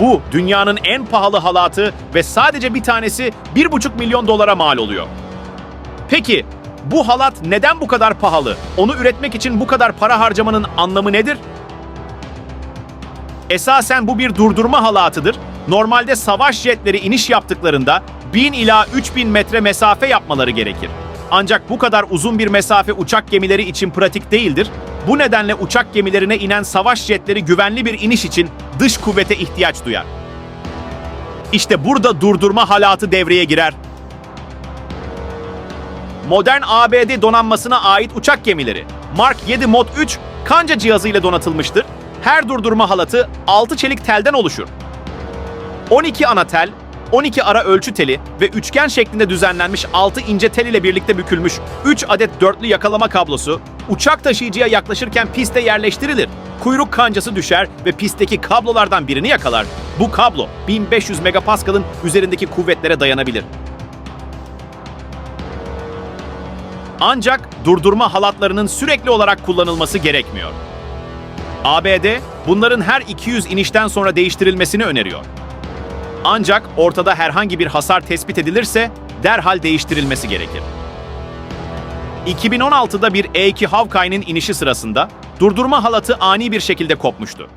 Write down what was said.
Bu dünyanın en pahalı halatı ve sadece bir tanesi 1,5 milyon dolara mal oluyor. Peki bu halat neden bu kadar pahalı? Onu üretmek için bu kadar para harcamanın anlamı nedir? Esasen bu bir durdurma halatıdır. Normalde savaş jetleri iniş yaptıklarında 1000 ila 3000 metre mesafe yapmaları gerekir. Ancak bu kadar uzun bir mesafe uçak gemileri için pratik değildir. Bu nedenle uçak gemilerine inen savaş jetleri güvenli bir iniş için dış kuvvete ihtiyaç duyar. İşte burada durdurma halatı devreye girer. Modern ABD donanmasına ait uçak gemileri Mark 7 Mod 3 kanca cihazıyla donatılmıştır. Her durdurma halatı 6 çelik telden oluşur. 12 ana tel, 12 ara ölçü teli ve üçgen şeklinde düzenlenmiş 6 ince tel ile birlikte bükülmüş 3 adet dörtlü yakalama kablosu uçak taşıyıcıya yaklaşırken piste yerleştirilir. Kuyruk kancası düşer ve pistteki kablolardan birini yakalar. Bu kablo 1500 megapaskalın üzerindeki kuvvetlere dayanabilir. Ancak durdurma halatlarının sürekli olarak kullanılması gerekmiyor. ABD bunların her 200 inişten sonra değiştirilmesini öneriyor. Ancak ortada herhangi bir hasar tespit edilirse derhal değiştirilmesi gerekir. 2016'da bir E-2 Hawkeye'nin inişi sırasında durdurma halatı ani bir şekilde kopmuştu.